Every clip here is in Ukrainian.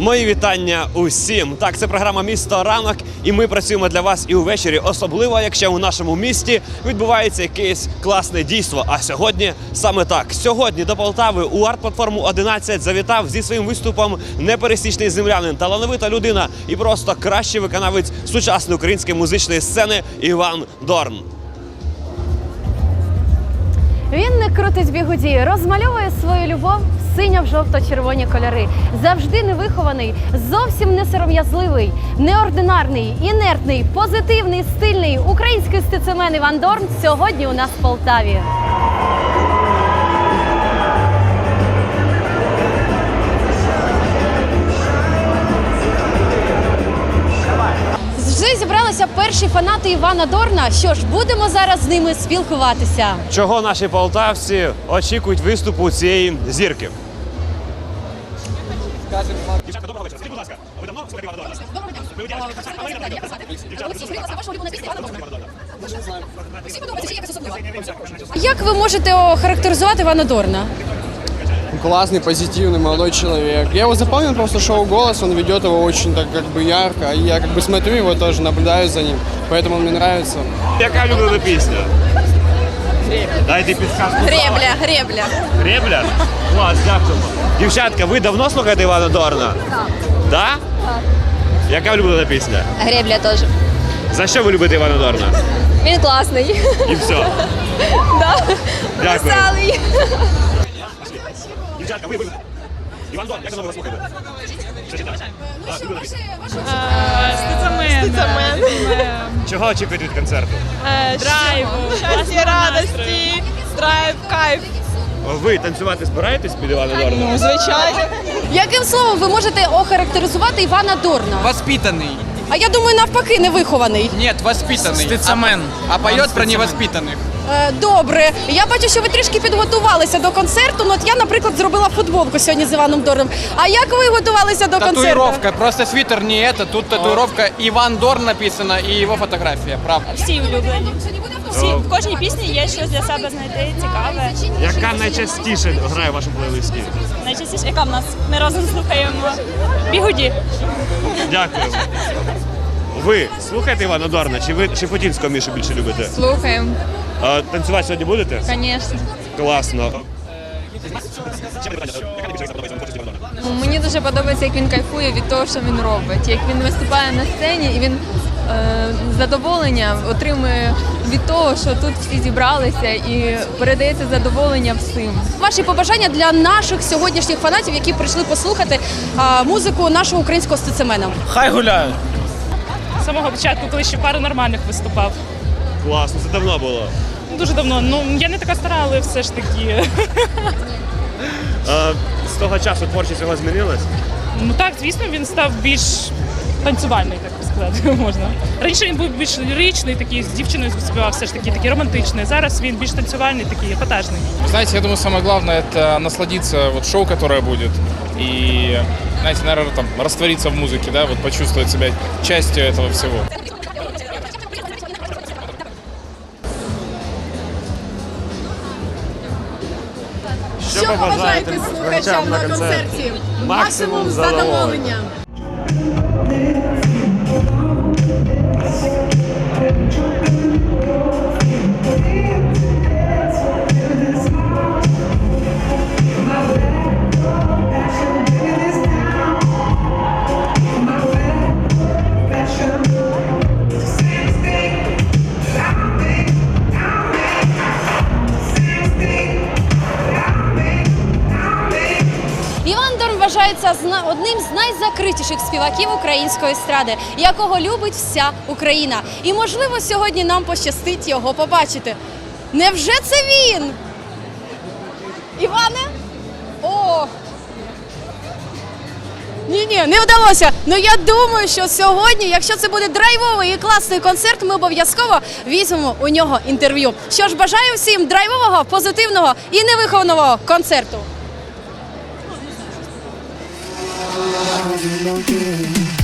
Мої вітання усім. Так, це програма Місто ранок, і ми працюємо для вас і увечері, особливо якщо у нашому місті відбувається якесь класне дійство. А сьогодні саме так. Сьогодні до Полтави у арт-платформу 11 завітав зі своїм виступом непересічний землянин, талановита людина і просто кращий виконавець сучасної української музичної сцени Іван Дорн. Він не крутить бігуді, розмальовує свою любов в синьо-жовто-червоні кольори. Завжди невихований, зовсім не сором'язливий, неординарний, інертний, позитивний, стильний український стецемен Іван Дорн сьогодні у нас в Полтаві. Вже зібралися перші фанати Івана Дорна. Що ж, будемо зараз з ними спілкуватися. Чого наші полтавці очікують виступу цієї зірки? Дівчатка, доброго вечора. Скажіть, будь ласка, ви давно слухаєте Івана Дорна? Ви Як ви можете охарактеризувати Івана Дорна? Классный, позитивный молодой человек. Я его запомнил просто шоу «Голос», он ведет его очень так как бы ярко. И я как бы смотрю его тоже, наблюдаю за ним, поэтому он мне нравится. Яка улюблена пісня? Дайте підсказку. Гребля, гребля. Гребля? Клас, дякуємо. Дівчатка, ви давно слухаєте Івана Дорна? Так. Так? Яка улюблена пісня? Гребля теж. За що ви любите Івана Дорна? Він класний. І все. Дякую. Веселий. Дівчатка, ви, ви. Іван як ви його слухаєте? А, улюблена Чого очікуєте від концерту? Драйву. Щастя, радості. Драйв, кайф. Ви танцювати збираєтесь під Івана Дорна? Ну, звичайно. Яким словом ви можете охарактеризувати Івана Дорна? Воспитанный. А я думаю, навпаки, невихований. Нет, воспитанный. Стецамен. А, а поет про невоспитанных. Е, добре, я бачу, що ви трішки підготувалися до концерту. Ну, от я, наприклад, зробила футболку сьогодні з Іваном Дорном. А як ви готувалися до концерту? Татуировка. Просто свитер не это. Тут татуировка Иван Дорн написано и его фотография. Правда. Всі улюблені. Всі, в кожній пісні є щось для себе знайти цікаве. Яка найчастіше грає в вашому плейлисті? Найчастіше, яка в нас? Ми разом слухаємо бігуді. Дякую. Ви слухаєте Івана Дорна, чи ви чи Фотінського Мішу більше любите? Слухаємо, А, танцювати сьогодні будете? звісно. Класно. Мені дуже подобається, як він кайфує від того, що він робить. Як він виступає на сцені і він задоволення отримує від того, що тут всі зібралися і передається задоволення всім. Ваші побажання для наших сьогоднішніх фанатів, які прийшли послухати музику нашого українського стецемена. Хай гуляють. З самого початку, коли ще пару нормальних виступав. Класно, це давно було. Дуже давно. Ну, я не така стара, але все ж таки. А, з того часу творчість його змінилась? Ну так, звісно, він став більш танцювальний, так би сказати, можна. Раніше він був більш ліричний, такий з дівчиною співав, все ж таки такий романтичний. Зараз він більш танцювальний, такий епатажний. Знаете, я думаю, самое главное это насладиться вот шоу, которое будет. И, знаете, наверное, там раствориться в музыке, да, вот почувствовать себя частью этого всего. Що побажаєте слухачам на концерті? Максимум задоволення. Вважається одним з найзакритіших співаків української естради, якого любить вся Україна. І можливо сьогодні нам пощастить його побачити. Невже це він? Іване? О! Ні, ні, не вдалося. Ну я думаю, що сьогодні, якщо це буде драйвовий і класний концерт, ми обов'язково візьмемо у нього інтерв'ю. Що ж, бажаю всім драйвового, позитивного і невихованого концерту. always a.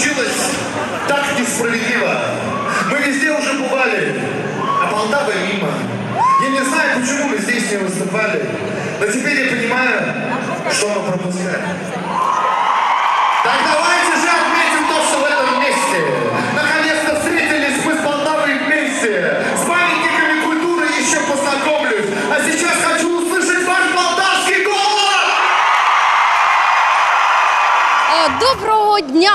получилось так несправедливо. Мы везде уже бывали, а Полтава мимо. Я не знаю, почему мы здесь не выступали, но теперь я понимаю, что мы пропускаем.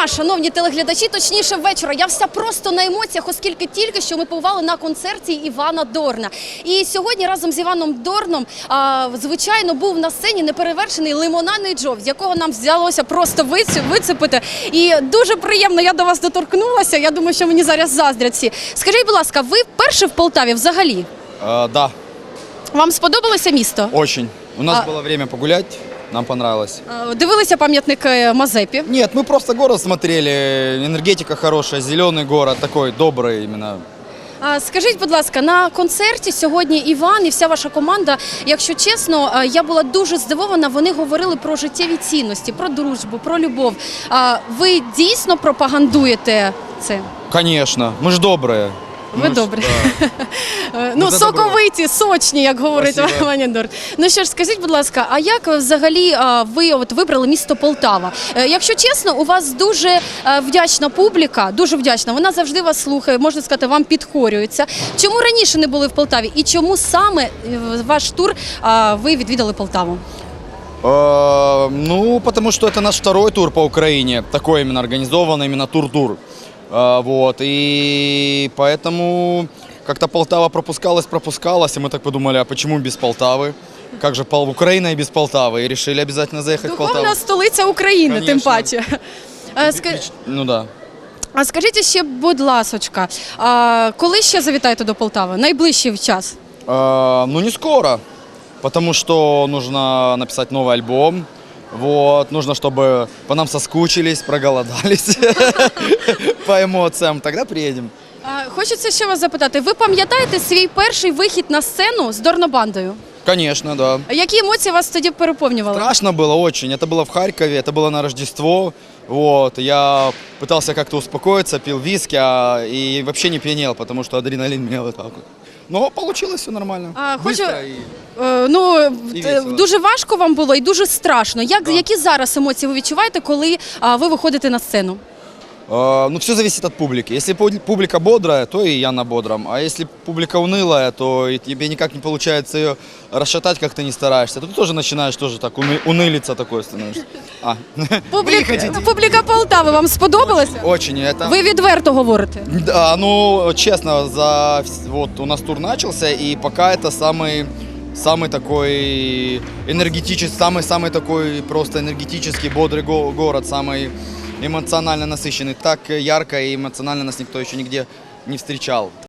Дня, шановні телеглядачі, точніше вечора. Я вся просто на емоціях, оскільки тільки що ми побували на концерті Івана Дорна. І сьогодні разом з Іваном Дорном, а, звичайно, був на сцені неперевершений лимонадний джов, з якого нам взялося просто вицепити. І дуже приємно, я до вас доторкнулася. Я думаю, що мені зараз заздрять всі. Скажіть, будь ласка, ви вперше в Полтаві взагалі? А, да, Вам сподобалося місто? очень. У нас А- было время погулять, нам понравилось. А, Дивилися пам'ятник е, Мазепі? Нет, мы просто город смотрели, энергетика хорошая, зеленый город, такой добрый именно. А, Скажіть, будь ласка, на концерті сьогодні Іван і вся ваша команда, якщо чесно, а, я була дуже здивована. Вони говорили про життєві цінності, про дружбу, про любов. А Ви дійсно пропагандуєте це? Конечно, мы ж добрые. Ви Мы ж- добре. да. Е, Ну, за добро. соковиті, сочні, як говорить Спасибо. Ваня Дор. Ну що ж, скажіть, будь ласка, а як взагалі а, ви от вибрали місто Полтава? Е, Якщо чесно, у вас дуже е, вдячна публіка, дуже вдячна. Вона завжди вас слухає, можна сказати, вам підхорюється. Чому раніше не були в Полтаві? І чому саме е, ваш тур а, ви відвідали Полтаву? Э, Ну, потому что это наш второй тур по Украине, такой именно организованный, именно тур-тур. Э, Вот, и поэтому как-то Полтава пропускалась, пропускалась, и мы так подумали, а почему без Полтавы? Как же Пол- Украина и без Полтавы? И решили обязательно заехать в Полтаву. Духовна столиця України, тим Конечно. паче. Е, ска- Ну да. А скажіть ще, будь ласочка, а коли ще завітаєте до Полтави? Найближчий час? Э, ну, не скоро, потому что нужно написать новый альбом. Вот, нужно, чтобы по нам соскучились, проголодались по эмоциям. Тогда приедем. А, Хочеться ще вас запитати. Ви пам'ятаєте свій перший вихід на сцену з Дорнобандою? Конечно, да. Які емоції вас тоді переповнювали? Страшно было очень. Это было в Харькове, это было на Рождество. Вот, я пытался как-то успокоиться, пил виски, а, и вообще не пьянел, потому что адреналин меня вот так вот. Но вийшло все нормально. А, хочу- и- Е, ну і весело. дуже важко вам було і дуже страшно. Як які зараз емоції ви відчуваєте, коли а, ви виходите на сцену? Э, Ну, все зависит от публики. Если пу- публика бодрая, то и я на бодром. А если публика унылая, то и тебе никак не получается ее расшатать, как ты не стараешься. То ты тоже начинаешь тоже так уны- унылиться такой становишься. А, Публіка, публіка Полтави вам сподобалася? очень это... Ви відверто говорите. Да, ну, честно, за вс- вот у нас тур начался, и пока это самый самый такой энергетический, самый самый такой просто энергетический бодрый го- город, самый эмоционально насыщенный. Так ярко и эмоционально нас никто еще нигде не встречал.